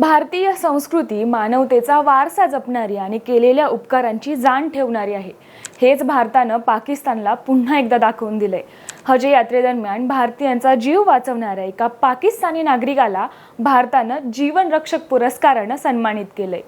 भारतीय संस्कृती मानवतेचा वारसा जपणारी आणि केलेल्या उपकारांची जाण ठेवणारी आहे. हेच भारतानं पाकिस्तानला पुन्हा एकदा दाखवून दिलंय. हज यात्रेदरम्यान भारतीयांचा जीव वाचवणाऱ्या एका पाकिस्तानी नागरिकाला भारतानं जीवनरक्षक पुरस्कारानं सन्मानित केलंय.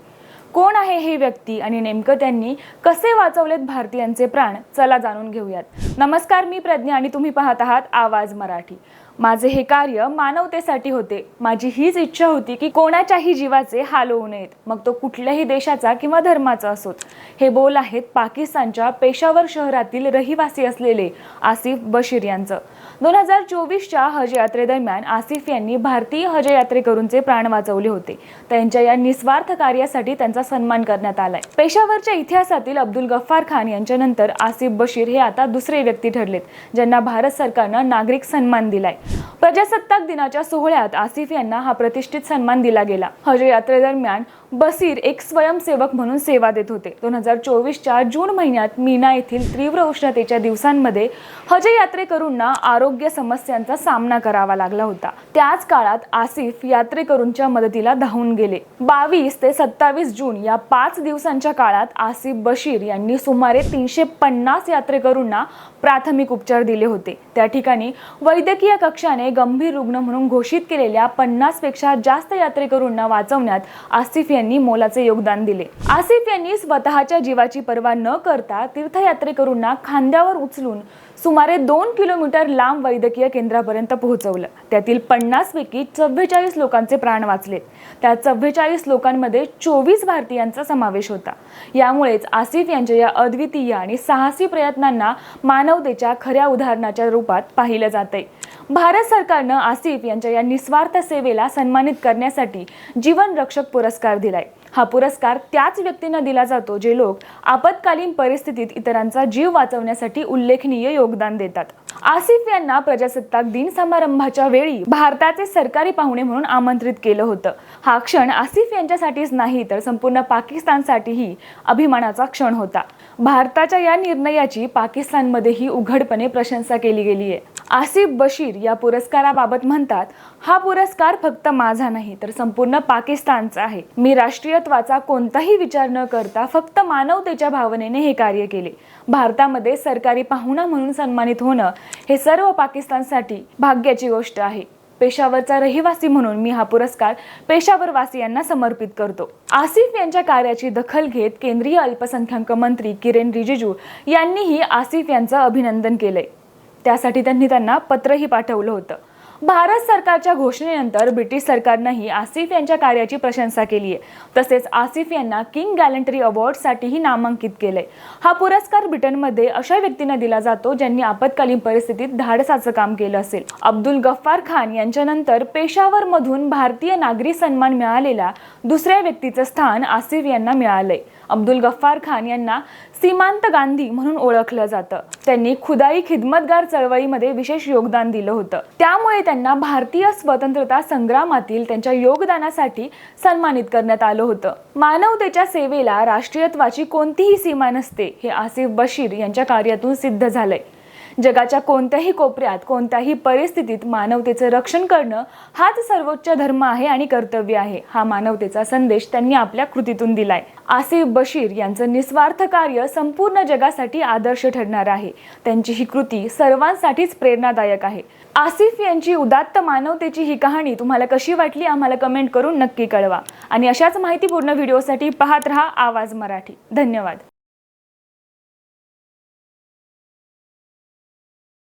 कोण आहे हे व्यक्ती आणि नेमकं त्यांनी कसे वाचवलेत भारतीयांचे प्राण? चला जाणून घेऊयात. नमस्कार मी प्रज्ञा आणि तुम्ही पाहत आहात आवाज मराठी. माझे हे कार्य मानवतेसाठी होते. माझी हीच इच्छा होती की कोणाच्याही जीवाचे हाल होऊ नयेत. मग तो कुठल्याही देशाचा किंवा धर्माचा असोत. हे बोल आहेत पाकिस्तानच्या पेशावर शहरातील रहिवासी असलेले आसिफ बशीर यांचं. दोन हजार चोवीसच्या हज यात्रेदरम्यान आसिफ यांनी भारतीय हज यात्रेकरूंचे प्राण वाचवले होते. त्यांच्या या निस्वार्थ कार्यासाठी त्यांचा सन्मान करण्यात आलाय. पेशावरच्या इतिहासातील अब्दुल गफ्फार खान यांच्यानंतर आसिफ बशीर हे आता दुसरे व्यक्ती ठरलेत ज्यांना भारत सरकारनं नागरिक सन्मान दिलाय. प्रजासत्ताक दिनाच्या सोहळ्यात आसिफ यांना हा प्रतिष्ठित सन्मान दिला गेला. हज यात्रेदरम्यान बसीर एक स्वयंसेवक म्हणून सेवा देत होते. दोन हजार चोवीसच्या जून महिन्यात मीना येथील तीव्र उष्णतेच्या दिवसांमध्ये हज यात्रेकरूंना आरोग्य समस्यांचा सामना करावा लागला होता. त्याच काळात आसिफ यात्रेकरूंच्या मदतीला धावून गेले. बावीस ते सत्तावीस जून या पाच दिवसांच्या काळात आसिफ बशीर यांनी सुमारे तीनशे पन्नास यात्रेकरूंना प्राथमिक उपचार दिले होते. त्या ठिकाणी वैद्यकीय कक्षाने गंभीर रुग्ण म्हणून घोषित केलेल्या पन्नासपेक्षा जास्त यात्रेकरूंना वाचवण्यात आसिफ यांनी मोलाचे योगदान दिले. आसिफ यांनी स्वतःच्या जीवाची पर्वा न करता तीर्थयात्रेकरूंना खांद्यावर उचलून सुमारे दोन किलोमीटर लांब वैद्यकीय केंद्रापर्यंत पोहोचवलं. त्यातील पन्नास पैकी चव्वेचाळीस लोकांचे प्राण वाचलेत त्या चव्वेचाळीस लोकांमध्ये चोवीस भारतीयांचा समावेश होता. यामुळेच आसिफ यांच्या या अद्वितीय आणि साहसी प्रयत्नांना मानवतेच्या खऱ्या उदाहरणाच्या रूपात पाहिलं जातंय. भारत सरकारनं आसिफ यांच्या या निस्वार्थ सेवेला सन्मानित करण्यासाठी जीवन रक्षक पुरस्कार दिलाय. हा पुरस्कार त्याच व्यक्तींना दिला जातो जे लोक आपत्कालीन परिस्थितीत इतरांचा जीव वाचवण्यासाठी उल्लेखनीय योगदान देतात. आसिफ यांना प्रजासत्ताक दिन समारंभाच्या वेळी भारताचे सरकारी पाहुणे म्हणून आमंत्रित केलं होतं. हा क्षण आसिफ यांच्यासाठीच नाही तर संपूर्ण पाकिस्तानसाठीही अभिमानाचा क्षण होता. भारताच्या या निर्णयाची पाकिस्तानमध्येही उघडपणे प्रशंसा केली गेली आहे आसिफ बशीर या पुरस्काराबाबत म्हणतात हा पुरस्कार फक्त माझा नाही तर संपूर्ण पाकिस्तानचा आहे. मी राष्ट्रीयत्वाचा कोणताही विचार न करता फक्त मानवतेच्या भावनेने हे कार्य केले. भारतामध्ये सरकारी पाहुणा म्हणून सन्मानित होणं हे सर्व पाकिस्तानसाठी भाग्याची गोष्ट आहे. पेशावरचा रहिवासी म्हणून मी हा पुरस्कार पेशावरवासियांना समर्पित करतो. आसिफ यांच्या कार्याची दखल घेत केंद्रीय अल्पसंख्याक मंत्री किरेन रिजिजू यांनीही आसिफ यांचं अभिनंदन केलंय. त्यासाठी त्यांनी त्यांना पत्रही पाठवलं होतं. भारत सरकारच्या घोषणेनंतर ब्रिटिश सरकारनंही आसिफ यांच्या कार्याची प्रशंसा केली आहे. तसेच आसिफ यांना किंग गॅलंटरी अवॉर्डसाठीही नामांकित केलंय. हा पुरस्कार ब्रिटनमध्ये अशा व्यक्तींना दिला जातो ज्यांनी आपत्कालीन परिस्थितीत धाडसाचं काम केलं असेल. अब्दुल गफ्फार खान यांच्यानंतर पेशावर मधून भारतीय नागरी सन्मान मिळालेल्या दुसऱ्या व्यक्तीचं स्थान आसिफ यांना मिळालंय. अब्दुल गफ्फार खान यांना सीमांत गांधी म्हणून ओळखलं जातं. त्यांनी खुदाई खिदमतगार चळवळीमध्ये विशेष योगदान दिलं होतं. त्यामुळे त्यांना भारतीय स्वतंत्रता संग्रामातील त्यांच्या योगदानासाठी सन्मानित करण्यात आलं होतं. मानवतेच्या सेवेला राष्ट्रीयत्वाची कोणतीही सीमा नसते हे आसिफ बशीर यांच्या कार्यातून सिद्ध झालंय. जगाच्या कोणत्याही कोपऱ्यात कोणत्याही परिस्थितीत मानवतेचं रक्षण करणं हाच सर्वोच्च धर्म आहे आणि कर्तव्य आहे. हा मानवतेचा संदेश त्यांनी आपल्या कृतीतून दिलाय. आसिफ बशीर यांचं निस्वार्थ कार्य संपूर्ण जगासाठी आदर्श ठरणार आहे. त्यांची ही कृती सर्वांसाठीच प्रेरणादायक आहे. आसिफ यांची उदात्त मानवतेची ही कहाणी तुम्हाला कशी वाटली आम्हाला कमेंट करून नक्की कळवा. आणि अशाच माहितीपूर्ण व्हिडिओसाठी पाहत रहा आवाज मराठी. धन्यवाद.